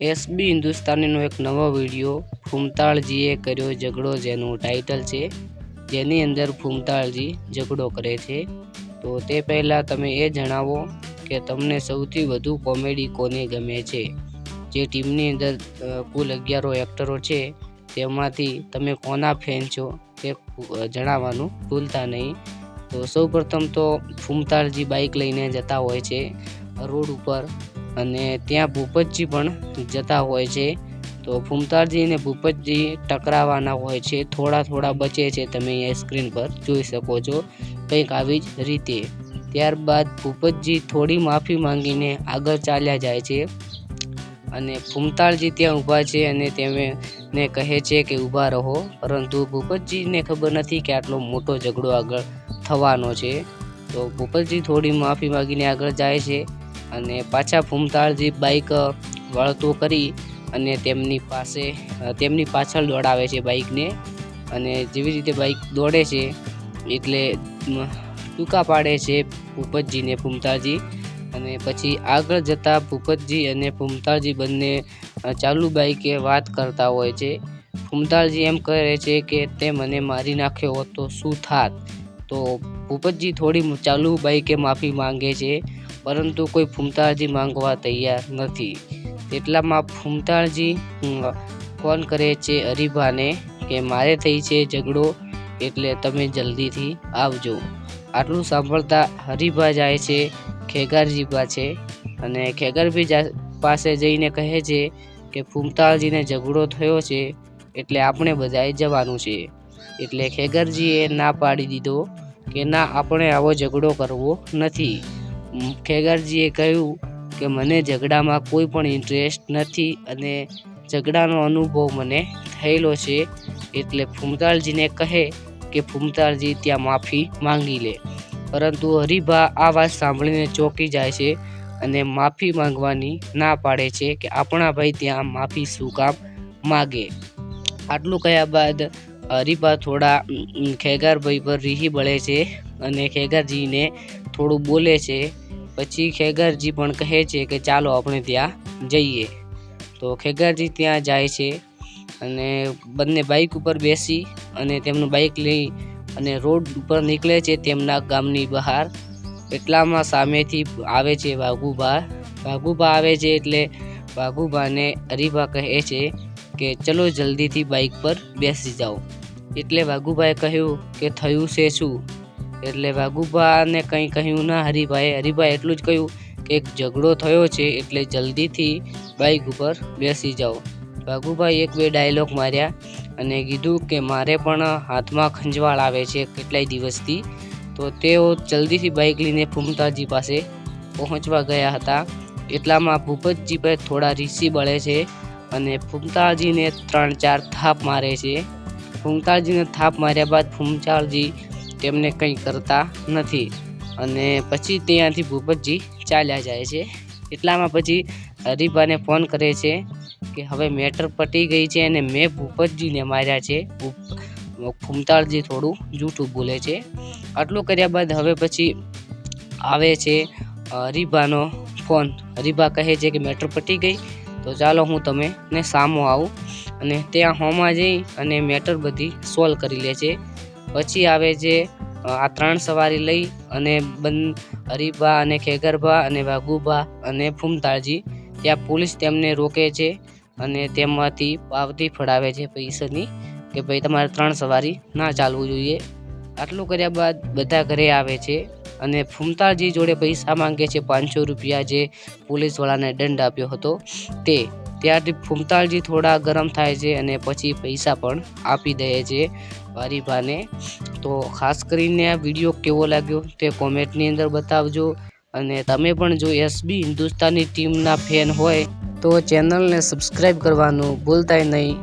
SB હિન્દુસ્તાનીનો એક નવો video, ફૂમતાળજીએ કર્યો ઝઘડો જેનું ટાઇટલ છે, જેની અંદર ફૂમતાળજી ઝઘડો કરે છે. તો તે પહેલાં તમે એ જણાવો કે તમને સૌથી વધુ કોમેડી કોને ગમે છે? જે ટીમની અંદર કુલ અગિયારો એક્ટરો છે, તેમાંથી તમે કોના ફેન છો તે જણાવવાનું ભૂલતા નહીં. તો સૌપ્રથમ તો ફૂમતાળજી બાઇક લઈને જતા હોય છે, રોડ ઉપર અને ત્યાં ભૂપતજી પણ જતા હોય છે. તો ફૂમતારજી અને ભૂપતજી ટકરાવાના હોય છે. થોડા થોડા બચે છે. તમે અહીંયા સ્ક્રીન પર જોઈ શકો છો. કંઈક આવી જ રીતે. ત્યારબાદ ભૂપતજી થોડી માફી માંગીને આગળ ચાલ્યા જાય છે. અને ફૂમતાળજી ત્યાં ઊભા છે અને તેમને કહે છે કે ઊભા રહો. પરંતુ ભૂપતજીને ખબર નથી કે આટલો મોટો ઝઘડો આગળ થવાનો છે. તો ભૂપતજી થોડી માફી માંગીને આગળ જાય છે. અને પાછા ભૂમતાળજી બાઇક વળતું કરી અને તેમની પાસે તેમની પાછળ દોડાવે છે બાઇકને અને જેવી રીતે બાઇક દોડે છે, એટલે ટૂંકા પાડે છે ભૂપતજીને ભૂમતાળજી. અને પછી આગળ જતા ભૂપતજી અને ભૂમતાળજી બંને ચાલુ બાઇકે વાત કરતા હોય છે. ભૂમતાળજી એમ કહે છે કે, તે મને મારી નાખ્યો હોત તો શું થાત? તો ભૂપતજી થોડી ચાલુ બાઇકે માફી માંગે છે. પરંતુ કોઈ ફૂમતાળજી માંગવા તૈયાર નથી. એટલામાં ફૂમતાળજી ફોન કરે છે અરીભાને કે મારે થઈ છે ઝઘડો? એટલે તમે જલ્દીથી આવજો. આટલું સાંભળતા હરીભા જાય છે ખેગારજી પાસે અને ખેગારભી પાસે જઈને કહે છે કે ફૂમતાળજીને ઝઘડો થયો છે, એટલે આપણે બધાએ જવાનું છે. એટલે ખેગરજીએ ના પાડી દીધો કે, ના, આપણે આવો ઝઘડો કરવો નથી. ખેગારજીએ કહ્યું કે મને ઝઘડામાં કોઈ પણ ઇન્ટરેસ્ટ નથી અને ઝઘડાનો અનુભવ મને થયેલો છે એટલે ફૂમતાળજીને કહે કે ફૂમતાળજી ત્યાં માફી માંગી લે. પરંતુ હરિભા આ વાત સાંભળીને ચોંકી જાય છે અને માફી માંગવાની ના પાડે છે કે આપણા ભાઈ ત્યાં માફી શું કામ માગે. આટલું કહ્યા બાદ હરિભા થોડા ખેગારભાઈ પર રીહી બળે છે અને ખેગારજીને થોડું બોલે છે પછી ખેગારજી પણ કહે છે કે ચાલો આપણે ત્યાં જઈએ. તો ખેગારજી ત્યાં જાય છે અને બંને બાઇક ઉપર બેસી અને તેમનું બાઇક લઈ અને રોડ ઉપર નીકળે છે તેમના ગામની બહાર. એટલામાં સામેથી આવે છે વાઘુભા. વાઘુભા આવે છે એટલે વાઘુભાને હરિભા કહે છે કે ચલો જલ્દીથી બાઇક પર બેસી જાઓ. એટલે વાઘુભાએ કહ્યું કે થયું છે શું? એટલે વાઘુભાને કંઈ કહ્યું ના. હરિભાઈએ, હરિભાઈ એટલું જ કહ્યું કે એક ઝઘડો થયો છે એટલે જલ્દીથી બાઇક ઉપર બેસી જાઓ. વાઘુભાઈ એક બે ડાયલોગ માર્યા અને કીધું કે મારે પણ હાથમાં ખંજવાળ આવે છે કેટલાય દિવસથી. તો તેઓ જલ્દીથી બાઇક લઈને ફૂમતાજી પાસે પહોંચવા ગયા હતા. એટલામાં ભૂપતજીભાઈ થોડા રીસી બળે છે અને ફૂમતાજીને ત્રણ ચાર થાપ મારે છે. ફૂમતાજીને થાપ માર્યા બાદ ફૂમતાજી તેમને કંઈ કરતા નથી. અને પછી ત્યાંથી ભૂપતજી ચાલ્યા જાય છે. એટલામાં પછી હરીફાને ફોન કરે છે કે હવે મેટર પટી ગઈ છે અને મેં ભૂપતજીને માર્યા છે. ફૂમતાળજી થોડું જૂઠું બોલે છે. આટલું કર્યા બાદ હવે પછી આવે છે હરીભાનો ફોન. હરિભા કહે છે કે મેટર પટી ગઈ, તો ચાલો હું તમે ને સામો આવું. અને ત્યાં હોમાં જઈ અને મેટર બધી સોલ્વ કરી લે છે. પછી આવે છે આ ત્રણ સવારી લઈ અને બન, હરીબા અને ખેગરભા અને વાઘુભા અને ફૂમતાળજી ત્યાં પોલીસ તેમને રોકે છે અને તેમાંથી પાવતી ફડાવે છે પૈસાની કે ભાઈ તમારે ત્રણ સવારી ના ચાલવું જોઈએ. આટલું કર્યા બાદ બધા ઘરે આવે છે અને ફૂમતાળજી જોડે પૈસા માંગે છે પાંચસો રૂપિયા જે પોલીસવાળાને દંડ આપ્યો હતો તે. ત્યારથી ફૂમતાલજી થોડા ગરમ થાય છે અને પછી પૈસા પણ આપી દે છે વારીભાને તો ખાસ કરીને આ વીડિયો કેવો લાગ્યો તે કોમેન્ટની અંદર બતાવજો. અને તમે પણ જો એસબી હિન્દુસ્તાની ટીમના ફેન હોય તો ચેનલને સબસ્ક્રાઈબ કરવાનું ભૂલતાય નહીં.